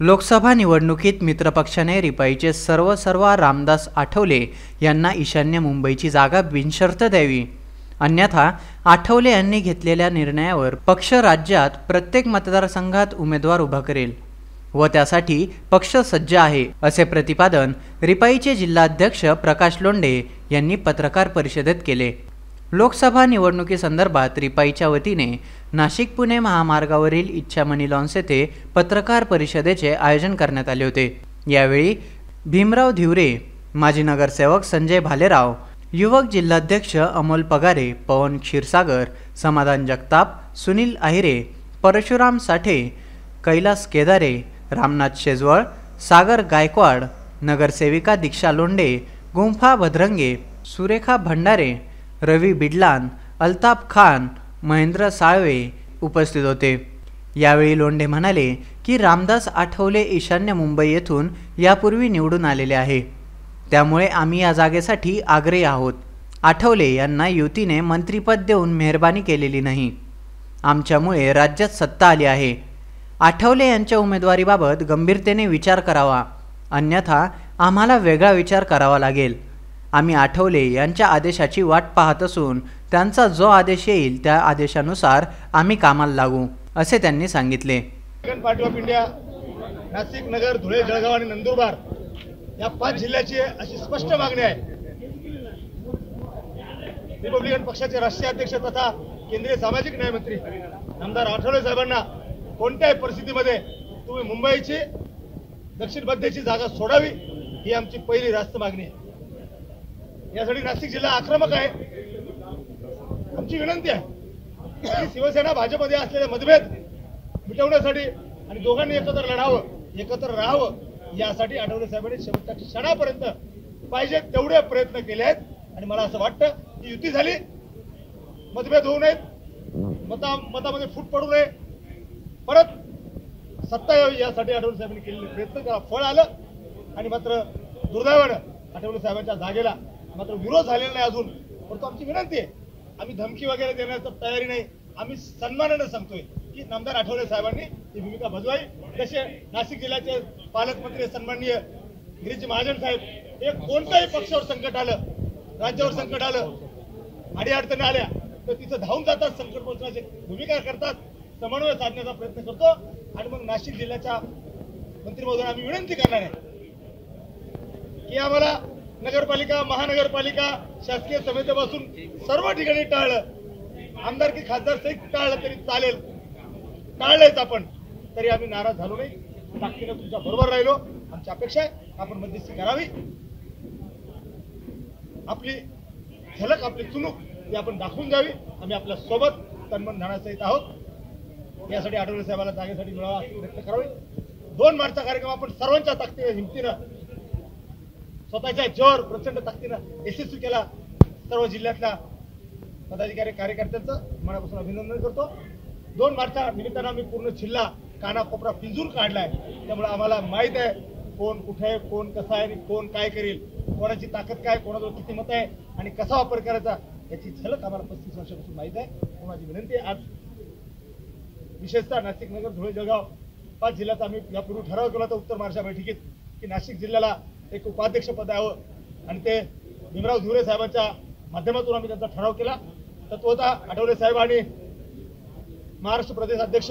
लोकसभा निवडणुकीत मित्रपक्षाने रिपाईचे सर्व सर्व रामदास आठवले यांना ईशान्य मुंबईची जागा बिनशर्त द्यावी. अन्यथा आठवले यांनी घेतलेल्या निर्णयावर पक्ष राज्यात प्रत्येक मतदारसंघात उमेदवार उभा करेल व त्यासाठी पक्ष सज्ज आहे असे प्रतिपादन रिपाईचे जिल्हाध्यक्ष प्रकाश लोंढे यांनी पत्रकार परिषदेत केले. लोकसभा निवडणुकीसंदर्भात रिपाईच्या वतीने नाशिक पुणे महामार्गावरील इच्छामणी लॉन्स येथे पत्रकार परिषदेचे आयोजन करण्यात आले होते. यावेळी भीमराव धिवरे माजी नगरसेवक संजय भालेराव युवक जिल्हाध्यक्ष अमोल पगारे पवन क्षीरसागर समाधान जगताप सुनील आहिरे परशुराम साठे कैलास केदारे रामनाथ शेजवळ सागर गायकवाड नगरसेविका दीक्षा लोंडे गुंफा भद्रंगे सुरेखा भंडारे रवी बिडलान अल्ताफ खान महेंद्र साळवे उपस्थित होते. यावेळी लोंढे म्हणाले की रामदास आठवले ईशान्य मुंबई येथून यापूर्वी निवडून आलेले आहे. त्यामुळे आम्ही या जागेसाठी आग्रही आहोत. आठवले यांना युतीने मंत्रिपद देऊन मेहरबानी केलेली नाही. आमच्यामुळे राज्यात सत्ता आली आहे. आठवले यांच्या उमेदवारीबाबत गंभीरतेने विचार करावा. अन्यथा आम्हाला वेगळा विचार करावा लागेल. आम्ही आठवले यांच्या आदेशाची वाट पाहत असून त्यांचा जो आदेश येईल त्या आदेशानुसार आम्ही कामाला लागू असे त्यांनी सांगितले. Party of India Nashik Nagar Dhule Jalgaon आणि नंदुरबार या पाच जिल्ह्याची अशी स्पष्ट मागणी आहे. रिपब्लिकन पक्षाचे राष्ट्रीय अध्यक्ष तथा केंद्रीय सामाजिक न्याय मंत्री आमदार आठवले साहेबांना कोणत्याही परिस्थितीमध्ये तुम्ही मुंबईची दक्षिण मध्यची जागा सोडावी ही आमची पहिली रास्त मागणी आहे. यासाठी नाशिक जिल्हा आक्रमक आहे. आमची विनंती आहे की शिवसेना भाजपमध्ये असलेले मतभेद मिटवण्यासाठी आणि दोघांनी एकत्र लढावं एकत्र राहावं यासाठी आठवले साहेबांनी शेवटच्या क्षणापर्यंत पाहिजे तेवढे प्रयत्न केले आहेत. आणि मला असं वाटतं की युती झाली मतभेद होऊ नयेत मता मतामध्ये फूट पडू नये. परत सत्ता यावी यासाठी आठवले साहेबांनी केलेले प्रयत्न त्याला फळ आलं. आणि मात्र दुर्दैवानं आठवले साहेबांच्या जागेला मात्र विरोध झालेला नाही अजून. परंतु आमची विनंती आहे आम्ही धमकी वगैरे देण्याची तयारी नाही. आम्ही सन्मानानं सांगतोय की नामदार आठवले साहेबांनी ही भूमिका बजवावी. जसे नाशिक जिल्ह्याचे पालकमंत्री सन्माननीय गिरीजी महाजन साहेब हे कोणत्याही पक्षावर संकट आलं राज्यावर संकट आलं अडीअडचणी आल्या तर तिथं धावून जातात संकट पोहोचण्याची भूमिका करतात समन्वय साधण्याचा प्रयत्न करतो. आणि मग नाशिक जिल्ह्याच्या मंत्रीमधून आम्ही विनंती करणार आहे की आम्हाला नगरपालिका महानगरपालिका शासकीय समितीपासून सर्व ठिकाणी टाळलं. आमदारकी खासदार सहित टाळलं तरी चालेल. टाळलंयच आपण. तरी आम्ही नाराज झालो नाही. ताकदीनं तुमच्या बरोबर राहिलो. आमची अपेक्षा आहे आपण मध्यस्थी करावी. आपली झलक आपली चुनूक ती आपण दाखवून द्यावी. आम्ही आपल्यासोबत तन्मन धनासहित आहोत. यासाठी आठवले साहेबाला जागेसाठी मिळावा व्यक्त करावी करावे. दोन मार्चचा कार्यक्रम आपण सर्वांच्या ताकदीनं हिमतीनं स्वतःच्या जोर प्रचंड ताकदीनं यशस्वी केला. सर्व जिल्ह्यातल्या पदाधिकारी कार्यकर्त्यांचं मनापासून अभिनंदन करतो. दोन मार्चच्या निमित्तानं आम्ही पूर्ण जिल्हा कानाकोपरा पिंजून काढलाय. त्यामुळे आम्हाला माहीत आहे कोण कुठे आहे कोण कसं आहे आणि कोण काय करेल. कोणाची ताकद काय कोणाजवळ किती मत आहे आणि कसा वापर करायचा याची झलक आम्हाला पस्तीस वर्षापासून माहीत आहे. कोणाची विनंती आहे आज विशेषतः नाशिक नगर धुळे जळगाव पाच जिल्ह्यात आम्ही यापूर्वी ठराव केला होता उत्तर महाराष्ट्र बैठकीत की नाशिक जिल्ह्याला एक उपाध्यक्ष पद यावं आणि ते भीमराव धुरे साहेबांच्या माध्यमातून आम्ही त्यांचा ठराव केला. तत्वता आठवले साहेब आणि महाराष्ट्र प्रदेश अध्यक्ष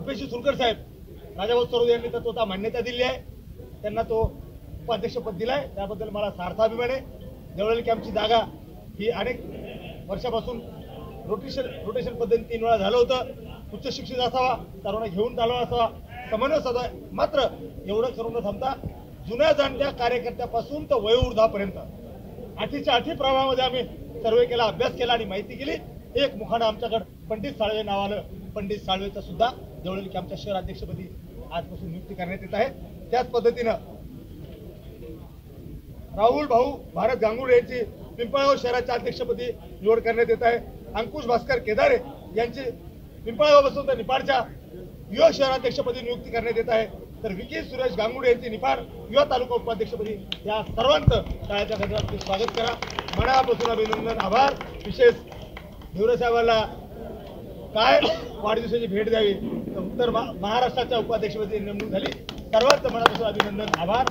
उपेशी सुरकर साहेब राजाभाऊ सरोदे यांनी तत्वता मान्यता दिली आहे. त्यांना तो उपाध्यक्षपद दिलाय. त्याबद्दल मला सार्थ अभिमान आहे. देवळाली कॅम्पची जागा ही अनेक वर्षापासून रोटेशन रोटेशन पद्धतीने तीन वेळा झालं होतं. उच्च शिक्षित असावा सर्वांना घेऊन चालवा असावा समन्वय साधा. मात्र एवढं करून न थांबता जुन्या जाणत्या कार्यकर्त्यापासून तर वयोवृद्धापर्यंत आठीच्या आठी प्रवाहामध्ये आम्ही सर्वे केला अभ्यास केला आणि माहिती केली. एक मुखानं आमच्याकडे पंडित साळवे नाव आलं पंडित साळवेचं सुद्धा जवळील की आमच्या शहर अध्यक्षपदी आजपासून नियुक्ती करण्यात येत आहे. त्याच पद्धतीनं राहुल भाऊ भारत गांगुळे यांची पिंपळगाव शहराच्या अध्यक्षपदी निवड करण्यात येत आहे. अंकुश भास्कर केदारे यांची निपाळ बसून तर निपाडच्या युवा शहराध्यक्षपदी नियुक्ती करण्यात येत आहे. तर विकी सुरेश गांगुडे यांची निपाड युवा तालुका उपाध्यक्षपदी या सर्वांचं शाळेच्या गजरात स्वागत करा. मनापासून अभिनंदन आभार. विशेष धिवरे साहेबांना काय वाढदिवसाची भेट द्यावी? उत्तर महा- महाराष्ट्राच्या उपाध्यक्षपदी नेमणूक झाली. सर्वांचं मनापासून अभिनंदन आभार.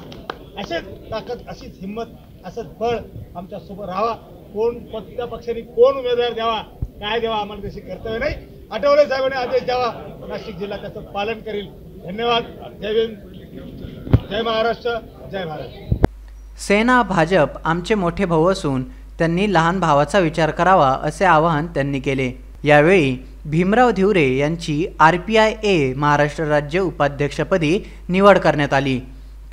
असेच ताकद अशीच हिंमत असंच बळ आमच्यासोबत राहावा. कोण कोणत्या पक्षाने कोण उमेदवार द्यावा काय द्यावा आम्हाला तशी कर्तव्य नाही. आठवले साहेबांनी आदेश द्यावा नाशिक जिल्हा त्याचं पालन करील. धन्यवाद. जय भीम. जय महाराष्ट्र. जय भारत. सेना भाजप आमचे मोठे भाऊ असून त्यांनी लहान भावाचा विचार करावा असे आवाहन त्यांनी केले. यावेळी भीमराव धिवरे यांची R P I A Maharashtra राज्य उपाध्यक्षपदी निवड करण्यात आली.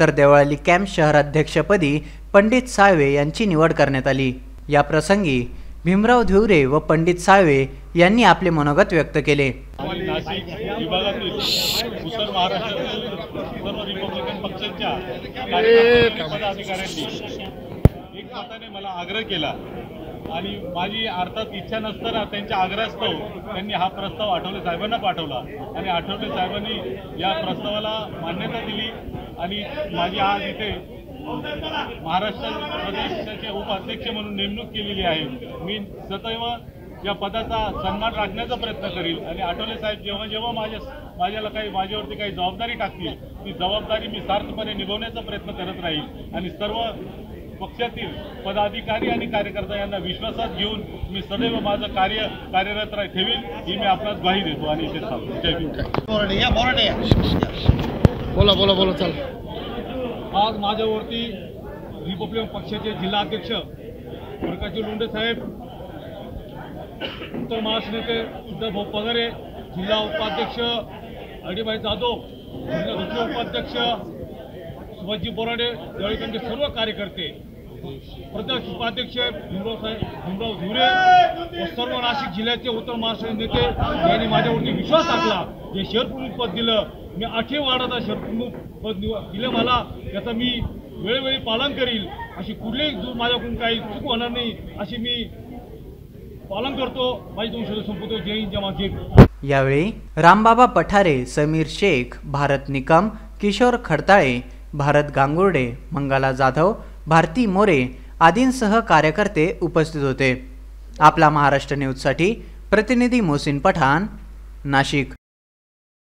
तर देवळाली कॅम्प शहराध्यक्षपदी पंडित साळवे यांची निवड करण्यात आली. या प्रसंगी भीमराव धिवरे व पंडित साळवे यांनी आपले मनोगत व्यक्त केले. नाशिक विभागातील उत्तर महाराष्ट्रातील रिपब्लिकन पक्षाच्या मला आग्रह केला आणि माझी अर्थात इच्छा नसताना त्यांच्या आग्रहास्तव त्यांनी हा प्रस्ताव आठवले साहेबांना पाठवला. आणि आठवले साहेबांनी या प्रस्तावाला मान्यता दिली आणि माझी आज इथे महाराष्ट्र प्रदेशाचे उपाध्यक्ष म्हणून नेमणूक केलेली आहे. मी सदैव या पदाचा सन्मान राखण्याचा प्रयत्न करील. आणि आठवले साहेब जेव्हा जेव्हा माझ्या माझ्याला काही माझ्यावरती काही जबाबदारी टाकतील ती जबाबदारी मी सार्थपणे निभवण्याचा प्रयत्न करत राहील. आणि सर्व पक्षातील पदाधिकारी आणि कार्यकर्ता यांना विश्वासात घेऊन मी सदैव माझं कार्य कार्यरत राह ठेवीन ही मी आपणास ग्वाही देतो. आणि इथे जय बोला बोला बोला चल. आज माझ्यावरती रिपब्लिकन पक्षाचे जिल्हाध्यक्ष प्रकाशजी लोंढे साहेब उत्तर महाराष्ट्र नेते उद्धवभाऊ पगारे जिल्हा उपाध्यक्ष अडीबाई जाधव जिल्हा दुसरे उपाध्यक्ष सुभाषजी बोराडे त्यावेळी त्यांचे सर्व कार्यकर्ते प्रदेश उपाध्यक्ष भीमराव साहेब भीमराव धुरे व सर्व नाशिक जिल्ह्याचे उत्तर महाराष्ट्र नेते यांनी माझ्यावरती विश्वास टाकला जे शहरप्रमुख पद दिलं. मी आठवे वार्डाचा शहरप्रमुख पद निव- दिलं मला याचं मी वेळोवेळी पालन करील अशी कुठलीही जो माझ्याकडून काही चूक होणार नाही अशी मी पालन करतो. माझी दोन शब्द संपवतो. जय हिंद जमा जय यावेळी रामबाबा पठारे समीर शेख भारत निकम किशोर खडताळे भारत गांगुर्डे मंगला जाधव भारती मोरे आदींसह कार्यकर्ते उपस्थित होते. आपला महाराष्ट्र न्यूजसाठी प्रतिनिधी मोसिन पठाण नाशिक.